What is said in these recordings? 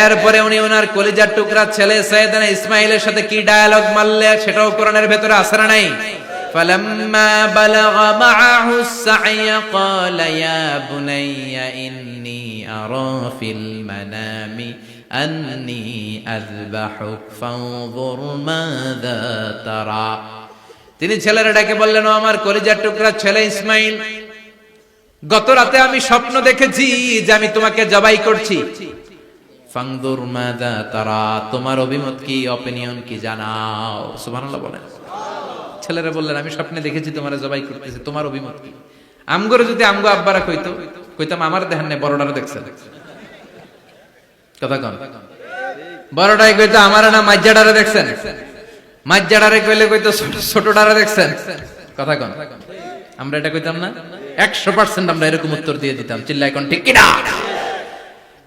এরপরে উনি ওনার কলিজার টুকরা ছেলে সৈয়দানা ইসমাইলের সাথে কি ডায়ালগ মারলে সেটাও কোরআনের ভেতরে আসে না নাই فلما بلغ معه السعي قال يا بني إني أرى في المنام أني أذبحك فانظر ماذا ترى তিনি ছেলেরা ডেকে বললেন ও আমার কলিজার টুকরা ছেলে ইসমাইল গত রাতে আমি স্বপ্ন দেখেছি যে আমি তোমাকে জবাই করছি ফাংদুর মাদা তারা, তোমার অভিমত কি অপিনিয়ন কি জানাও। সুবহানাল্লাহ বলেন। ছেলেরা বললেন, আমি স্বপ্নে দেখেছি তোমার জবাই করতেছি, তোমার অভিমত কি? আমগরে যদি আমগো আব্বারা কইতো, কইতাম, আমার দেখেন না বড়ডারে দেখছেন। কথা কন। বড়টাই কইতো, আমার না মাজ্জাডারে দেখছেন। মাজ্জাডারে কইলে কইতো, ছোট- ছোটডারে দেখছেন। কথা কন। আমরা এটা কইতাম না, একশো পার্সেন্ট আমরা এরকম উত্তর দিয়ে দিতাম। চিল্লাই কোন, ঠিক কিনা?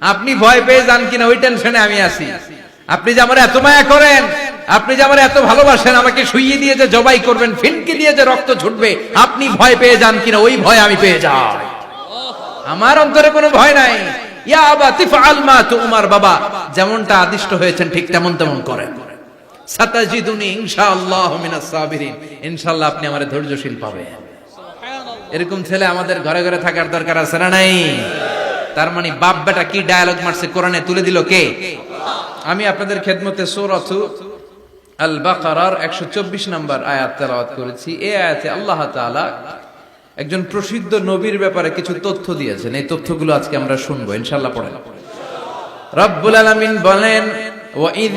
আপনি ভয় পেয়ে যান কিনা, ওই টেনশনে আমি আছি। আপনি যে আমার এত মায়া করেন, আপনি যে আমার এত ভালোবাসেন, আমাকে শুইয়ে দিয়ে যে জবাই করবেন, ফিনকি দিয়ে যে রক্ত ছুটবে, আপনি ভয় পেয়ে যান কিনা, ওই ভয় আমি পেয়ে যাই। আমার অন্তরে কোনো ভয় নাই। ইয়া আবা, তিফআল মা তুমার বাবা, যেমনটা আদিষ্ট হয়েছেন, ঠিক তেমন তেমন করেন। সাতাজিদুনি ইনশাআল্লাহ মিনাস সাবিরিন। ইনশাআল্লাহ আপনি আমার ধৈর্যশীল পাবেন। এরকম ছেলে আমাদের ঘরে ঘরে থাকার দরকার আছে না নাই? তার মানে বাপ বেটা কি ডায়ালগ মারছে? কোরআনে তুলে দিল কে? আমি আপনাদের খেদমতে সূরাত আল বাকারার 124 নম্বর আয়াত তেলাওয়াত করেছি। এই আয়াতে আল্লাহ তাআলা একজন প্রসিদ্ধ নবীর ব্যাপারে কিছু তথ্য দিয়েছেন। এই তথ্যগুলো আজকে আমরা শুনব, ইনশাআল্লাহ পড়েন। রব্বুল আলামিন বলেন ওয়াইদ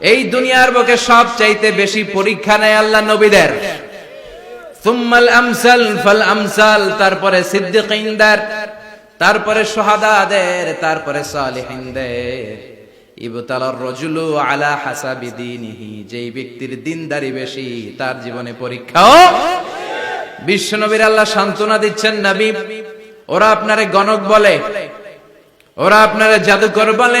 এই দুনিয়ার বুকে সব চাইতে বেশি পরীক্ষা নেয় আল্লাহ নবীদের। তারপরে তারপরে সোহাদাদের, তারপরে যেই ব্যক্তির দিনদারি বেশি, তার জীবনে পরীক্ষাও বিশ্বনবীর আল্লাহ সান্ত্বনা দিচ্ছেন নবী। ওরা আপনারে গণক বলে, ওরা আপনারে জাদুকর বলে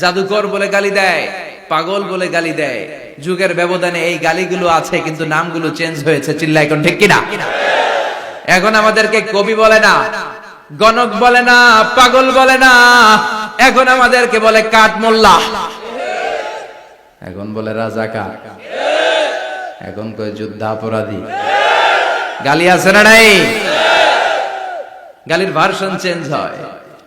জাদুকর বলে গালি দেয়, পাগল বলে গালি দেয়। যুগের ব্যবধানে এই গালিগুলো আছে, কিন্তু নামগুলো চেঞ্জ হয়েছে চিল্লা এখন ঠিক কিনা? এখন আমাদেরকে কবি বলে না, গণক বলে না, পাগল বলে না, এখন আমাদেরকে বলে কাঠ মোল্লা। এখন বলে রাজাকার। এখন কয় যুদ্ধাপরাধী গালি আছে না নাই? গালির ভার্সন চেঞ্জ হয়।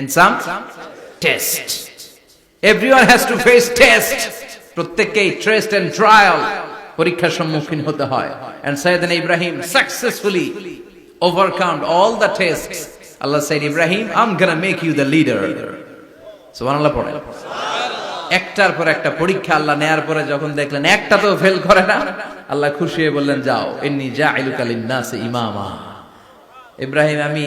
in some test everyone has to face test প্রত্যেককেই টেস্ট এন্ড ট্রায়াল পরীক্ষার সম্মুখীন হতে হয়। And Sayyidna Ibrahim successfully overcome all the tests Allah said Ibrahim I am gonna make you the leader সুবহানাল্লাহ পড়ে। একটার পর একটা পরীক্ষা আল্লাহ নেয়ার পরে যখন দেখলেন একটা তো ফেল করে না, আল্লাহ খুশি হয়ে বললেন, যাও এন্নি জাইলুকা লিন-নাসি ইমামা। ইব্রাহিম, আমি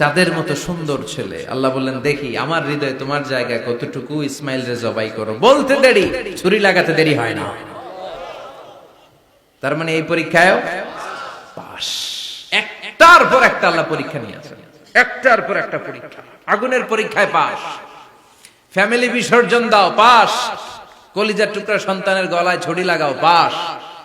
চাঁদের মতো সুন্দর ছেলে। আল্লাহ বললেন, দেখি, আমার হৃদয়ে তোমার জায়গায় কতটুকু ইসমাইল রে জবাই করো। বলতে দেরি, ছুরি লাগাতে দেরি হয় না। তার মানে এই পরীক্ষায় পাস একটার পর একটা আল্লাহ পরীক্ষা নিয়ে আসেন। একটার পর একটা পরীক্ষা। আগুনের পরীক্ষায় পাস ফ্যামিলি বিসর্জন দাও পাস কলিজার টুকরা সন্তানের গলায় ছড়ি লাগাও পাস